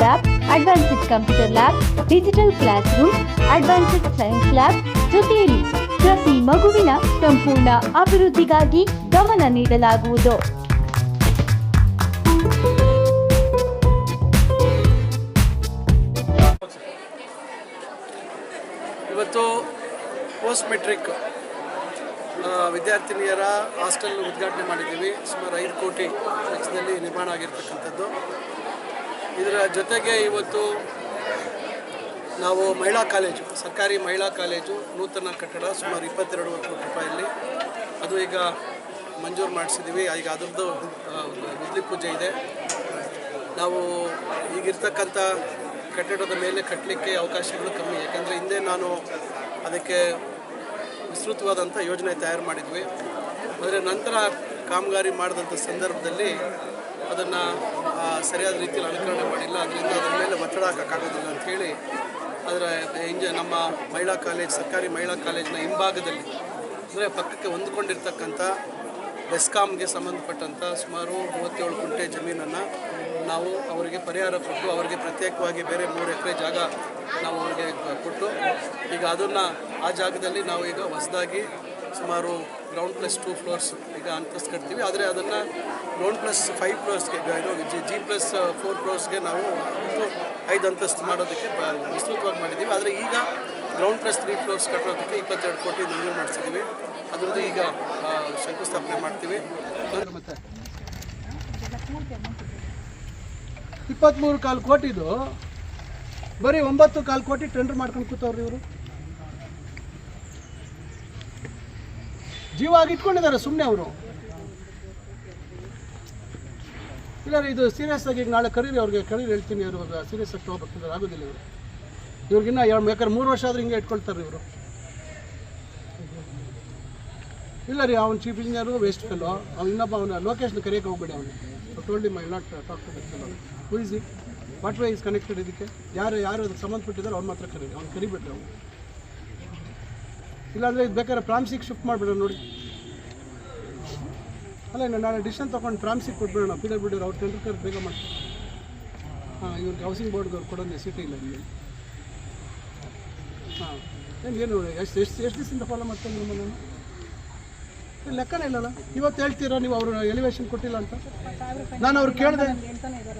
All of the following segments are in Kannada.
Lab advanced computer lab digital classroom advanced science lab ಜೊತೆಯಲ್ಲಿ ಪ್ರತಿ ಮಗುವಿನ ಸಂಪೂರ್ಣ ಅಭಿವೃದ್ಧಿಗಾಗಿ ಗಮನ ನೀಡಲಾಗುವುದು. ಇವತ್ತು ಪೋಸ್ಟ್ ಮೆಟ್ರಿಕ್ ವಿದ್ಯಾರ್ಥಿನಿಯರ ಹಾಸ್ಟೆಲ್ ಉದ್ಘಾಟನೆ ಮಾಡಿದ್ದೀವಿ. ಸುಮಾರು ಐದು ಕೋಟಿ ವೆಚ್ಚದಲ್ಲಿ ನಿರ್ಮಾಣ ಆಗಿರ್ತಕ್ಕಂಥದ್ದು. ಇದರ ಜೊತೆಗೆ ಇವತ್ತು ನಾವು ಮಹಿಳಾ ಕಾಲೇಜು, ಸರ್ಕಾರಿ ಮಹಿಳಾ ಕಾಲೇಜು, ನೂತನ ಕಟ್ಟಡ ಸುಮಾರು ಇಪ್ಪತ್ತೆರಡು ಕೋಟಿ ರೂಪಾಯಲ್ಲಿ. ಅದು ಈಗ ಮಂಜೂರು ಮಾಡಿಸಿದ್ದೀವಿ. ಈಗ ಅದರದ್ದು ಗುದ್ಲಿ ಪೂಜೆ ಇದೆ. ನಾವು ಈಗಿರ್ತಕ್ಕಂಥ ಕಟ್ಟಡದ ಮೇಲೆ ಕಟ್ಟಲಿಕ್ಕೆ ಅವಕಾಶಗಳು ಕಮ್ಮಿ. ಯಾಕಂದರೆ ಹಿಂದೆ ನಾನು ಅದಕ್ಕೆ ವಿಸ್ತೃತವಾದಂಥ ಯೋಜನೆ ತಯಾರು ಮಾಡಿದ್ವಿ. ಆದರೆ ನಂತರ ಕಾಮಗಾರಿ ಮಾಡಿದಂಥ ಸಂದರ್ಭದಲ್ಲಿ ಅದನ್ನು ಸರಿಯಾದ ರೀತಿಯಲ್ಲಿ ಅನುಕರಣೆ ಮಾಡಿಲ್ಲ. ಅದರಿಂದ ಅದರ ಮೇಲೆ ಒತ್ತಡ ಹಾಕೋಕ್ಕಾಗೋದಿಲ್ಲ ಅಂಥೇಳಿ ಅದರ ನಮ್ಮ ಮಹಿಳಾ ಕಾಲೇಜ್, ಸರ್ಕಾರಿ ಮಹಿಳಾ ಕಾಲೇಜಿನ ಹಿಂಭಾಗದಲ್ಲಿ ಅಂದರೆ ಪಕ್ಕಕ್ಕೆ ಹೊಂದ್ಕೊಂಡಿರ್ತಕ್ಕಂಥ ಬೆಸ್ಕಾಮ್ಗೆ ಸಂಬಂಧಪಟ್ಟಂಥ ಸುಮಾರು ಮೂವತ್ತೇಳು ಕುಂಟೆ ಜಮೀನನ್ನು ನಾವು ಅವರಿಗೆ ಪರಿಹಾರ ಕೊಟ್ಟು ಅವರಿಗೆ ಪ್ರತ್ಯೇಕವಾಗಿ ಬೇರೆ ಮೂರು ಎಕರೆ ಜಾಗ ನಾವು ಅವರಿಗೆ ಕೊಟ್ಟು ಈಗ ಅದನ್ನು ಆ ಜಾಗದಲ್ಲಿ ನಾವು ಈಗ ಹೊಸದಾಗಿ ಸುಮಾರು ಗ್ರೌಂಡ್ ಪ್ಲಸ್ ಟೂ ಫ್ಲೋರ್ಸ್ ಈಗ ಅಂತಸ್ತು ಕಟ್ತೀವಿ ಆದರೆ ಅದನ್ನು ಗ್ರೌಂಡ್ ಪ್ಲಸ್ ಫೈವ್ ಫ್ಲೋರ್ಸ್ಗೆ ಇದು ಜಿ ಜಿ ಪ್ಲಸ್ ಫೋರ್ ಫ್ಲೋರ್ಸ್ಗೆ ನಾವು ಒಂದು ಐದು ಅಂತಸ್ತು ಮಾಡೋದಕ್ಕೆ ವಿಸ್ತೃತವಾಗಿ ಮಾಡಿದ್ದೀವಿ. ಆದರೆ ಈಗ ಗ್ರೌಂಡ್ ಪ್ಲಸ್ ತ್ರೀ ಫ್ಲೋರ್ಸ್ ಕಟ್ಟೋದಕ್ಕೆ ಇಪ್ಪತ್ತೆರಡು ಕೋಟಿ ನಿರ್ಮಾಣ ಮಾಡಿಸಿದ್ದೀವಿ. ಅದರದ್ದು ಈಗ ಶಂಕುಸ್ಥಾಪನೆ ಮಾಡ್ತೀವಿ. ಮತ್ತೆ ಇಪ್ಪತ್ತ್ಮೂರು ಕಾಲು ಕೋಟಿದು. ಬರೀ ಒಂಬತ್ತು ಕಾಲು ಕೋಟಿ ಟೆಂಡರ್ ಮಾಡ್ಕೊಂಡು ಕೂತವ್ರಿ ಇವರು. ಜೀವ ಆಗಿ ಇಟ್ಕೊಂಡಿದ್ದಾರೆ ಸುಮ್ಮನೆ ಅವರು. ಇಲ್ಲ ಇದು ಸೀರಿಯಸ್ ಆಗಿ ನಾಳೆ ಕರೀರಿ, ಅವ್ರಿಗೆ ಕರೀರಿ, ಹೇಳ್ತೀನಿ ಅವರು ಸೀರಿಯಸ್ ಆಗಿ ತೊಗೊಬೇಕಂದ್ರೆ ಆಗೋದಿಲ್ಲ ಇವರು. ಇವ್ರಿಗಿನ್ನ ಎರಡು ಬೇಕಾದ್ರೆ ಮೂರು ವರ್ಷ ಆದರೂ ಹಿಂಗೆ ಇಟ್ಕೊಳ್ತಾರೆ ಇವರು. ಇಲ್ಲ ರೀ, ಅವ್ನು ಚೀಫ್ ಇಂಜಿನಿಯರು ವೇಸ್ಟ್ ಫೆಲೋ ಅವ್ನು ಇನ್ನೊಬ್ಬ ಅವನ ಲೊಕೇಶನ್ ಕರೆಯೋಕೆ ಹೋಗ್ಬೇಡಿ ಅವನು. Told my not talk to fellow it what way is connected ಇದಕ್ಕೆ? ಯಾರು ಯಾರು ಅದಕ್ಕೆ ಸಂಬಂಧಪಟ್ಟಿದ್ದಾರೆ, ಅವ್ನು ಮಾತ್ರ ಕರೀರಿ. ಅವ್ನು ಕರಿಬೇಡ್ರಿ ಅವ್ನು. ಇಲ್ಲಾಂದರೆ ಇದು ಬೇಕಾದ್ರೆ ಪ್ರಾಮ್ಸಿಗೆ ಶಿಫ್ಟ್ ಮಾಡಿಬಿಡೋಣ ನೋಡಿ. ಅಲ್ಲ ನಾನು ಡಿಸಿಷನ್ ತೊಗೊಂಡು ಪ್ರಾಮ್ಸಿಗೆ ಕೊಟ್ಬಿಡೋಣ. ಪಿ ಡಬ್ಲ್ಯೂ ಡಿ ಅವ್ರು ಟೆಂಡರ್ ಬೇಗ ಮಾಡ್ತಾರೆ. ಹಾಂ, ಇವ್ರಿಗೆ ಹೌಸಿಂಗ್ ಬೋರ್ಡ್ಗೆ ಅವ್ರು ಕೊಡೋದು ಸಿಟಿ ಇಲ್ಲ ಇಲ್ಲಿ. ಹಾಂ, ಏನು ಏನು ಎಷ್ಟು ಎಷ್ಟು ಎಷ್ಟು ದಿವಸದಿಂದ ಫಾಲೋ ಮಾಡ್ತೇನೆ ನಿಮ್ಮ ನಾನು ಏನ್, ಲೆಕ್ಕನೇ ಇಲ್ಲಲ್ಲ? ಇವತ್ತು ಹೇಳ್ತೀರಾ ನೀವು ಅವರು ಎಲಿವೇಶನ್ ಕೊಟ್ಟಿಲ್ಲ ಅಂತ? ನಾನು ಅವ್ರು ಕೇಳಿದೆ,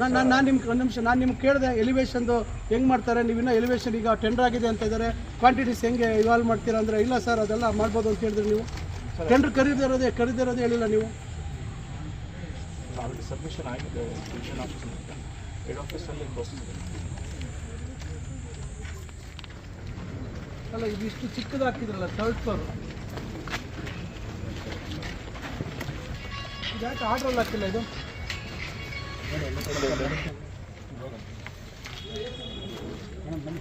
ನಾನು ನಾನು ನಾನು ನಿಮ್ಗೆ ಒಂದು ನಿಮಿಷ, ನಾನು ನಿಮ್ಗೆ ಕೇಳಿದೆ ಎಲಿವೇಶನ್ದು ಹೆಂಗೆ ಮಾಡ್ತಾರೆ? ನೀವು ಇನ್ನೂ ಎಲಿವೇಶನ್ ಈಗ ಟೆಂಡರ್ ಆಗಿದೆ ಅಂತ ಇದ್ದಾರೆ. ಕ್ವಾಂಟಿಟೀಸ್ ಹೆಂಗೆ ಇವಾಲ್ವ್ ಮಾಡ್ತೀರಾ ಅಂದರೆ ಇಲ್ಲ ಸರ್ ಅದೆಲ್ಲ ಮಾಡ್ಬೋದು ಅಂತ ಹೇಳಿದ್ರೆ ನೀವು. ಟೆಂಡರ್ ಕರೀದಿರೋದೇ ಕರೀದಿರೋದೇ ಹೇಳಿಲ್ಲ ನೀವು. ಆಲ್ರೆಡಿ ಸಬ್ಮಿಷನ್ ಆಗಿದೆ ಡಿವಿಷನ್ ಆಫೀಸ್ ಹೆಡ್ ಆಫೀಸಲ್ಲಿ ಪ್ರೋಸೆಸ್ ಇದೆ. ಅಲ್ಲ ಇದು ಇಷ್ಟು ಚಿಕ್ಕದಾಗ್ತಿದ್ರಲ್ಲ ಥರ್ಡ್ ಫ್ಲೋರ್ ಯಾಕೆ ಆರ್ಡ್ರಲ್ಲಿ ಆಗ್ತಿಲ್ಲ ಇದು? ಬನ್ನಿ.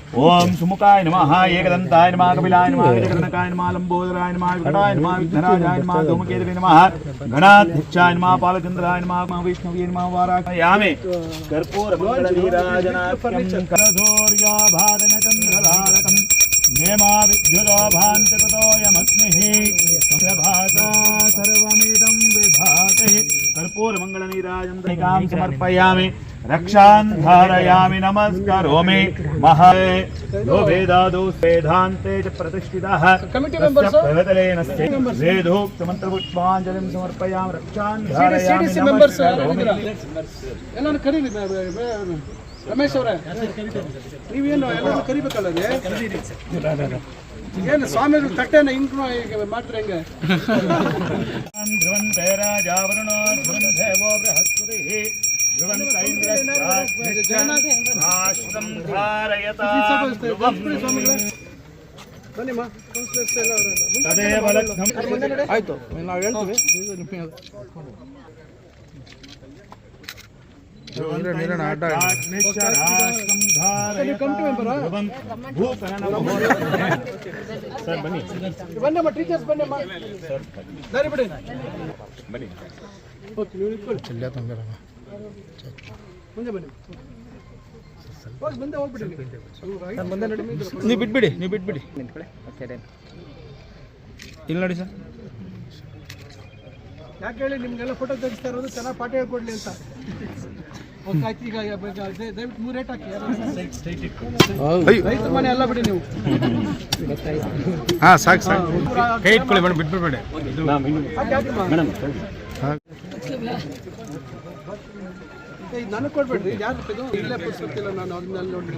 ओम सुमुखाय नमः एकदंताय नमः कपिलाय नमः गजकर्णकाय नमः लंबोदराय नमः विकटाय नमः विघ्नराजाय नमः धूमकेतुवे नमः गणाध्यक्षाय नमः पालचंद्राय नमः महाविष्णुवे नमः वाराकायामे कर्पूर मंगलनीराजनाथ्यं करधोर्या भादनचन्द्रलालकम् ಚಂದ್ರಧಾರಕಂ ನೇಮಾ ವಿದ್ಯುದೋ ಭಾಂತಿ ಕುತೋಯಮಗ್ನಿಃ ಪ್ರಭಾತಾ ಸರ್ವಮಿದಂ ವಿಭಾತಿ ಕರ್ಪೂರ ಮಂಗಳ ನೀರಾಜಂತ್ರಿಕಾಂ ಸಮರ್ಪಯಾಮಿ ರಕ್ಷಾನ್ ಧಾರಯಾಮಿ ನಮಸ್ಕರೋಮಿ ಮಹೇ ಯೋ ವೇದಾದೋ ವೇದಾಂತೆ ಚ ಪ್ರತಿಷ್ಠಿತಃ ರಮೇಶ್ ಅವರೇ, ನೀವೇನು ಎಲ್ಲರೂ ಕರಿಬೇಕಲ್ಲ? ಏನು ಸ್ವಾಮಿಗಳು ತಟ್ಟೆನ ಹಿಂಗ್ ಮಾಡ್ತಾರೆ ಹೆಂಗೆ ಧ್ರುವಂತೆ ಧಾರಯತಾ ಬನ್ನಿಮ್ಮ ಆಯ್ತು, ನಾವು ಹೇಳ್ತೀವಿ ಸರ್ ಬನ್ನಿ. ಬನ್ನಮ್ಮ ಟೀಚರ್ಸ್ ಬನ್ನಮ್ಮ ಸರಿ ಬಿಡಿ. ಬನ್ನಿ. ಓಕೆ ನೀವು ಇಟ್ಕೊಳ್ಳಿ ಮುಂದೆ ಬನ್ನಿ. ಹೋಗಿ ಮುಂದೆ ಹೋಗ್ಬಿಡಿ ನೀವು. ಮುಂದೆ ನಡಿ. ನೀವು ಬಿಟ್ಬಿಡಿ. ನೀವು ಬಿಟ್ಬಿಡಿ ಇಲ್ಲಿ ನೋಡಿ ಸರ್. ಯಾಕೆ ಹೇಳಿ ನಿಮ್ಗೆಲ್ಲ ಫೋಟೋ ತೆಗಿಸ್ತಾ ಇರೋದು ಚೆನ್ನಾಗಿ ಪಾಠ ಹೇಳ್ಕೊಡ್ಲಿ ಅಂತ. ಓಕೆ ಈಗ ದಯವಿಟ್ಟು ಮೂರು ರೇಟ್ ಹಾಕಿ. ರೈತರ ಮನೆ ಎಲ್ಲ ಬಿಡಿ ನೀವು. ಹಾಂ ಸಾಕು ಸಾಕು. ಕೈ ಇಟ್ಕೊಳ್ಳಿ ಮೇಡಮ್ ಬಿಟ್ಬಿಡ್ಬೇಡಿ. ನನಗೆ ಕೊಡ್ಬೇಡ್ರಿ. ಯಾರು ಇಲ್ಲೇ ಪುಸ್ತಕ ನಾನು ಅದನ್ನೆಲ್ಲ ನೋಡ್ರಿ